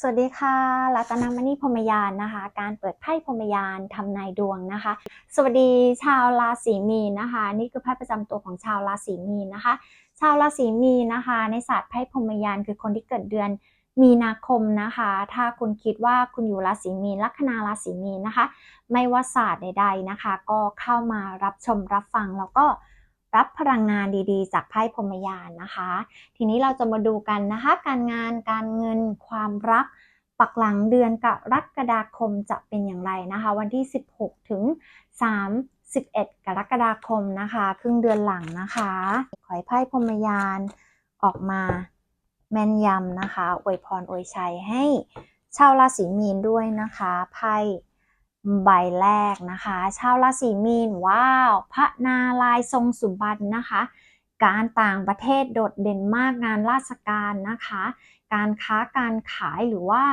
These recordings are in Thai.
สวัสดีค่ะรัตนมณีพรมยานนะคะ การเปิดไพ่พรมยานทำนายดวงนะคะ สวัสดีชาวราศีมีนนะคะ นี่คือไพ่ประจำตัวของชาวราศีมีนนะคะ ชาวราศีมีนนะคะ ในศาสตร์ไพ่พรมยานคือคนที่เกิดเดือนมีนาคมนะคะ ถ้าคุณคิดว่าคุณอยู่ราศีมีนลัคนาราศีมีนนะคะ ไม่ว่าศาสตร์ใด ๆนะคะ ก็เข้ามารับชมรับฟังแล้วก็ รับพลังงานดีๆ จากไพ่พรมยานนะคะ ทีนี้เราจะมาดูกันนะคะ การงานการเงินความรัก ปักหลังเดือนกรกฎาคมจะเป็นอย่างไรนะคะ วันที่ 16 ถึง 31กรกฎาคมนะคะ ครึ่งเดือนหลังนะคะ ขอให้ไพ่พรมยานออกมาแม่นยำนะคะอวยพรอวยชัยให้ชาวราศีมีนด้วยนะคะไพ่ ใบแรกนะคะ ชาวราศีมีน ว้าว พระนาลายณ์ทรงสุบรรณนะคะ การต่างประเทศโดดเด่นมากงานราชการนะคะ การค้าการขายหรือว่า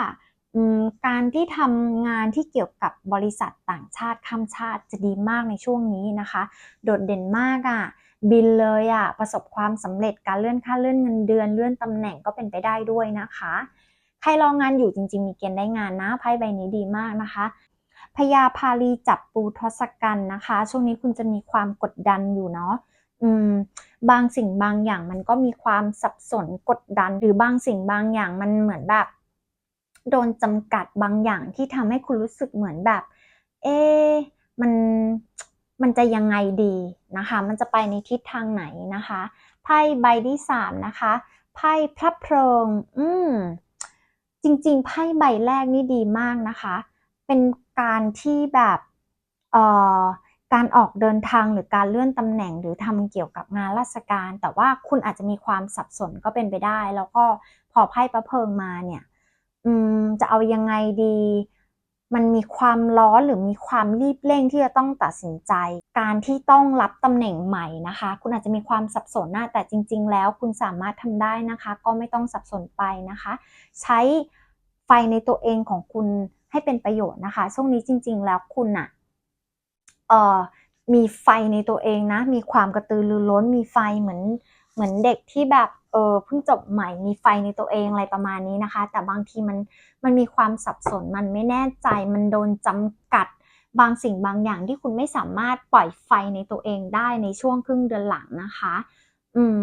การที่ทำงานที่เกี่ยวกับบริษัทต่างชาติข้ามชาติจะดีมากในช่วงนี้นะคะ โดดเด่นมากอะ่ะบินเลยอะ่ะประสบความสำเร็จการเลื่อนค่าเลื่อนเงินเดือนเลื่อนตำแหน่งก็เป็นไปได้ด้วยนะคะ ใครรองงานอยู่จริง ๆ มีเกณฑ์ได้งานนะไพ่ใบนี้ดีมากนะคะ พญาพาลีจับปูทศกัณฐ์นะคะ ช่วงนี้คุณจะมีความกดดันอยู่เนาะอืมบางสิ่งบางอย่างมันก็มีความสับสนกดดัน หรือบางสิ่งบางอย่างมันเหมือนแบบ โดนจำกัดบางอย่างที่ทำให้คุณรู้สึกเหมือนแบบ เอ๊ะมันมันจะยังไงดีนะคะ มันจะไปในทิศทางไหนนะคะไพ่ใบที่สามนะคะไพ่พระเพลิงอืมจริงๆไพ่ใบแรกนี่ดีมากนะคะ เป็นการที่แบบเอ่อการออกเดินทางหรือการเลื่อนตำแหน่งหรือทำเกี่ยวกับงานราชการ แต่ว่าคุณอาจจะมีความสับสนก็เป็นไปได้ แล้วก็พอไพ่ประเพิงมาเนี่ยอืมจะเอายังไงดี มันมีความร้อนหรือมีความรีบเร่งที่จะต้องตัดสินใจ การที่ต้องรับตำแหน่งใหม่นะคะ คุณอาจจะมีความสับสนนะแต่จริง ๆ แล้วคุณสามารถทำได้นะคะ ก็ไม่ต้องสับสนไปนะคะ ใช้ไฟในตัวเองของคุณ ให้เป็นประโยชน์นะคะช่วงนี้จริง ๆ แล้วคุณอะเอ่อมีไฟในตัวเองนะ มีความกระตือรือร้น มีไฟเหมือนเหมือนเด็กที่แบบเออเพิ่งจบใหม่มีไฟในตัวเองอะไรประมาณนี้นะคะ แต่บางทีมันมันมีความสับสนมันไม่แน่ใจมันโดนจำกัดบางสิ่งบางอย่างที่คุณไม่สามารถปล่อยไฟในตัวเองได้ในช่วงครึ่งเดือนหลังนะคะ อืม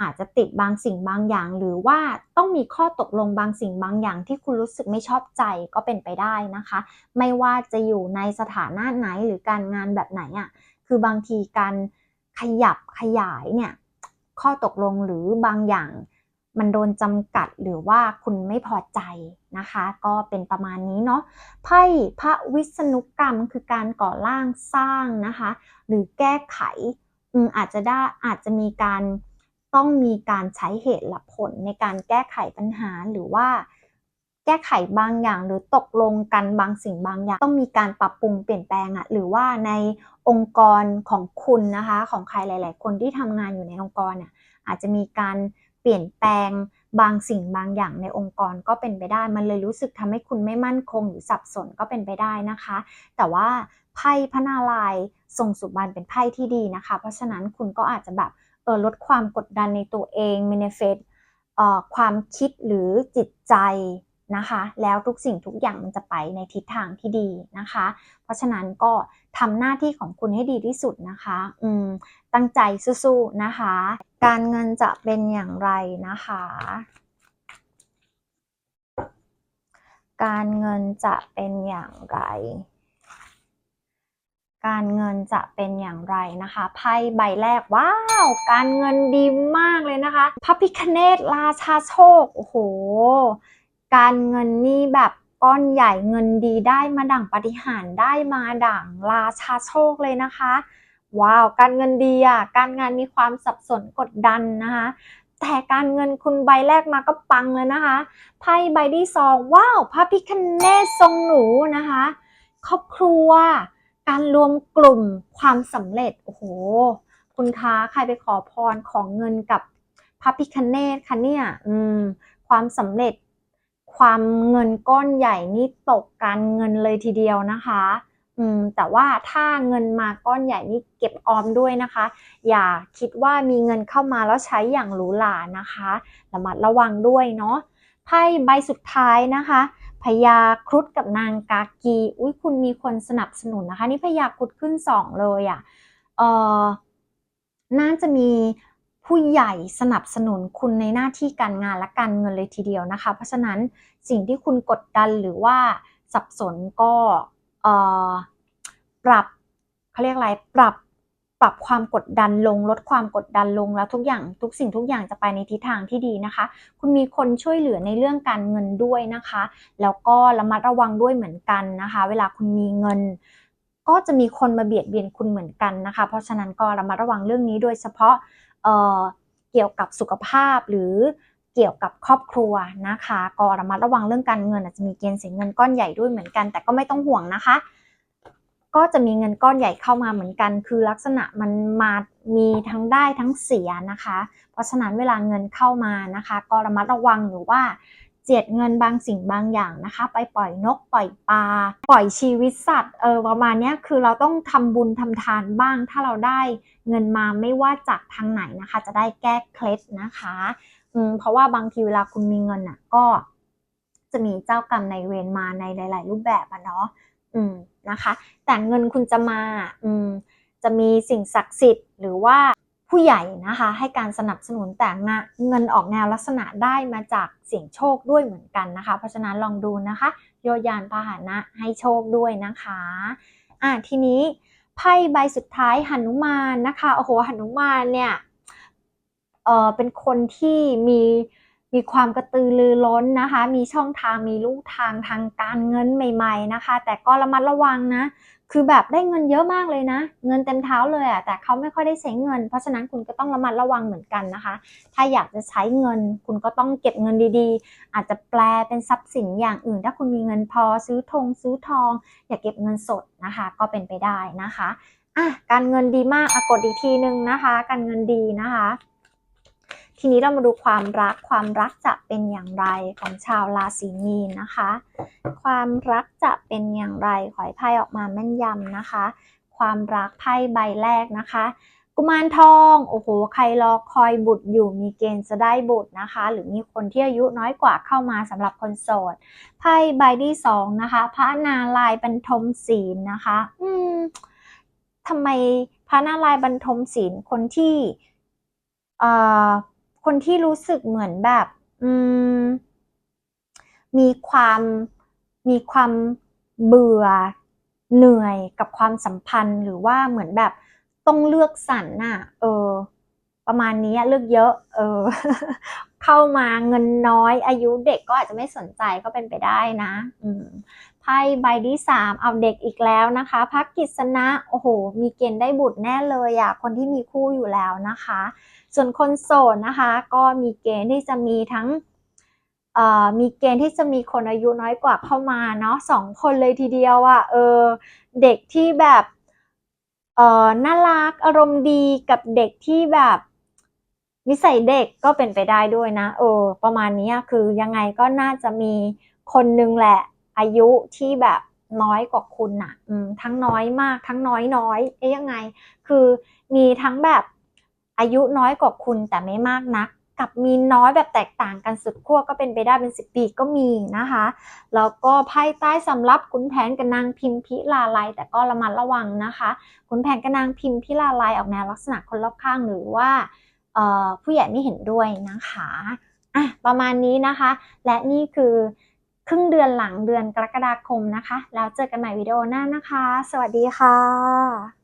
อาจจะติดบางสิ่งบางอย่าง หรือว่าต้องมีข้อตกลงบางสิ่งบางอย่างที่คุณรู้สึกไม่ชอบใจก็เป็นไปได้นะคะ ไม่ว่าจะอยู่ในสถานะไหนหรือการงานแบบไหนอะ่ะคือบางทีการขยับขยายเนี่ยข้อตกลงหรือบางอย่างมันโดนจำกัดหรือว่าคุณไม่พอใจนะคะ ก็เป็นประมาณนี้เนาะไพ่พระวิษณุกรรมคือการก่อร่างสร้างนะคะ หรือแก้ไขอืมอาจจะได้อาจจะมีการ ต้องมีการใช้เหตุและผลในการแก้ไขปัญหาหรือว่าแก้ไขบางอย่าง หรือตกลงกันบางสิ่งบางอย่าง ต้องมีการปรับปรุงเปลี่ยนแปลงอะหรือว่าในองค์กรของคุณนะคะ ของใครหลาย ๆ คนที่ทำงานอยู่ในองค์กรเนี่ยอาจจะมีการเปลี่ยนแปลงบางสิ่งบางอย่างในองค์กรก็เป็นไปได้ มันเลยรู้สึกทำให้คุณไม่มั่นคงหรือสับสนก็เป็นไปได้นะคะ แต่ว่าไพ่พระนารายณ์ทรงสุบรรณเป็นไพ่ที่ดีนะคะ เพราะฉะนั้นคุณก็อาจจะแบบ ลดความกดดันในตัวเองเมนเฟสความคิดหรือจิตใจนะคะ แล้วทุกสิ่งทุกอย่างมันจะไปในทิศทางที่ดีนะคะ เพราะฉะนั้นก็ทำหน้าที่ของคุณให้ดีที่สุดนะคะอืมตั้งใจสู้ๆนะคะ การเงินจะเป็นอย่างไรนะคะ การเงินจะเป็นอย่างไร การเงินจะเป็นอย่างไรนะคะไพ่ใบแรกว้าว การเงินดีมากเลยนะคะพระพิคเนตราชาโชคโอ้โห การเงินนี่แบบก้อนใหญ่เงินดีได้มาดั่งปฏิหารได้มาดั่งราชาโชคเลยนะคะ ว้าว การเงินดีอะการงานมีความสับสนกดดันนะคะแต่การเงินคุณใบแรกมาก็ปังเลยนะคะไพ่ใบที่สองว้าวพระพิคเนตทรงหนูนะคะ ครอบครัว การรวมกลุ่มความสำเร็จ โอ้โห คุณคะใครไปขอพรของเงินกับพระพิคเนตคะเนี่ย อืม ความสำเร็จ ความเงินก้อนใหญ่นี่ตกการเงินเลยทีเดียวนะคะ อืม แต่ว่าถ้าเงินมาก้อนใหญ่นี่เก็บออมด้วยนะคะ อย่าคิดว่ามีเงินเข้ามาแล้วใช้อย่างหรูหรานะคะ ระมัดระวังด้วยเนาะไไพ่ใบสุดท้ายนะคะ พญาครุฑกับนางกากี อุ้ยคุณมีคนสนับสนุนนะคะ นี่พญาครุฑขึ้นสองเลยอะ่ะเออน่าจะมีผู้ใหญ่สนับสนุนคุณในหน้าที่การงานและการเงินเลยทีเดียวนะคะ เพราะฉะนั้นสิ่งที่คุณกดดันหรือว่าสับสนก็เออปรับเขาเรียกอะไรปรับ ปรับความกดดันลงลดความกดดันลงแล้วทุกอย่างทุกสิ่งทุกอย่างจะไปในทิศทางที่ดีนะคะ คุณมีคนช่วยเหลือในเรื่องการเงินด้วยนะคะ แล้วก็ระมัดระวังด้วยเหมือนกันนะคะ เวลาคุณมีเงิน ก็จะมีคนมาเบียดเบียนคุณเหมือนกันนะคะ เพราะฉะนั้นก็ระมัดระวังเรื่องนี้โดยเฉพาะเอ่อเกี่ยวกับสุขภาพหรือเกี่ยวกับครอบครัวนะคะ ก็ระมัดระวังเรื่องการเงินอาจจะมีเกณฑ์เสียเงินก้อนใหญ่ด้วยเหมือนกัน แต่ก็ไม่ต้องห่วงนะคะ ก็จะมีเงินก้อนใหญ่เข้ามาเหมือนกัน คือลักษณะมันมามีทั้งได้ทั้งเสียนะคะ เพราะฉะนั้นเวลาเงินเข้ามานะคะ ก็ระมัดระวังหรือว่าเจียดเงินบางสิ่งบางอย่างนะคะ ไปปล่อยนกปล่อยปลาปล่อยชีวิตสัตว์เออประมาณนี้คือเราต้องทำบุญทำทานบ้าง ถ้าเราได้เงินมาไม่ว่าจากทางไหนนะคะ จะได้แก้เคล็ดนะคะอืมเพราะว่าบางทีเวลาคุณมีเงินอะก็ จะมีเจ้ากรรมในเวรมาในหลาย ๆ รูปแบบอะเนาะอืม นะคะ แต่เงินคุณจะมาอืมจะมีสิ่งศักดิ์สิทธิ์หรือว่าผู้ใหญ่นะคะ ให้การสนับสนุนแต่งะเงินออกแนวลักษณะได้มาจากเสี่ยงโชคด้วยเหมือนกันนะคะ เพราะฉะนั้นลองดูนะคะ โยยานพาหนะให้โชคด้วยนะคะอะทีนี้ไพ่ใบสุดท้ายหนุมานนะคะโอ้โหหนุมานเนี่ยเออเป็นคนที่มี มีความกระตือรือร้นนะคะ มีช่องทางมีลู่ทางทางการเงินใหม่ ๆนะคะ แต่ก็ระมัดระวังนะ คือแบบได้เงินเยอะมากเลยนะ เงินเต็มเท้าเลยอะแต่เขาไม่ค่อยได้ใช้เงิน เพราะฉะนั้นคุณก็ต้องระมัดระวังเหมือนกันนะคะ ถ้าอยากจะใช้เงิน คุณก็ต้องเก็บเงินดีๆ อาจจะแปลเป็นทรัพย์สินอย่างอื่น ถ้าคุณมีเงินพอซื้อทงซื้อทอง อย่าเก็บเงินสดนะคะ ก็เป็นไปได้นะคะอะการเงินดีมากอะกดอีกทีนึงนะคะ การเงินดีนะคะ ทีนี้เรามาดูความรัก ความรักจะเป็นอย่างไรของชาวราศีมีนนะคะ ความรักจะเป็นอย่างไรขอให้ไพ่ออกมาแม่นยำนะคะ ความรักไพ่ใบแรกนะคะ กุมารทอง โอ้โห ใครรอคอยบุตรอยู่มีเกณฑ์จะได้บุตรนะคะ หรือมีคนที่อายุน้อยกว่าเข้ามาสำหรับคนโสด ไพ่ใบที่สองนะคะ พระนารายบรรทมศีลนะคะ อืมทำไมพระนารายบรรทมศีลคนที่เอ่อ คนที่รู้สึกเหมือนแบบ อืม มีความมีความเบื่อเหนื่อยกับความสัมพันธ์ หรือว่าเหมือนแบบต้องเลือกสรรน่ะ เออ ประมาณนี้เลือกเยอะ เออ เข้ามาเงินน้อยอายุเด็กก็อาจจะไม่สนใจก็เป็นไปได้นะ อืมไพ่ใบที่สามเอาเด็กอีกแล้วนะคะพักกิษณะโอ้โห มีเกณฑ์ได้บุตรแน่เลยอะคนที่มีคู่อยู่แล้วนะคะ ส่วนคนโสดนะคะ ก็มีเกณฑ์ที่จะมีทั้งมีเกณฑ์ที่จะมีคนอายุน้อยกว่าเข้ามาเนาะสองคนเลยทีเดียวอะ่ะเออเด็กที่แบบเออน่ารักอารมณ์ดีกับเด็กที่แบบนิสัยเด็กก็เป็นไปได้ด้วยนะเออประมาณนี้คือยังไงก็น่าจะมีคนนึงแหละอายุที่แบบน้อยกว่าคุณน่ะทั้งน้อยมากทั้งน้อยน้อยเอ๊ยยังไง คือมีทั้งแบบ อายุน้อยกว่าคุณแต่ไม่มากนัก กับมีน้อยแบบแตกต่างกันสุดขั้วก็เป็นไปได้เป็นสิบปีก็มีนะคะแล้วก็ไพ่ใต้สำรับขุนแผนกับนางพิมพิลาลายแต่ก็ระมัดระวังนะคะขุนแผนกับนางพิมพิลาลายออกแนวลักษณะคนรอบข้างหรือว่าผู้ใหญ่ไม่เห็นด้วยนะคะอะประมาณนี้นะคะ และนี่คือครึ่งเดือนหลังเดือนกรกฎาคมนะคะ แล้วเจอกันใหม่วิดีโอหน้านะคะ สวัสดีค่ะ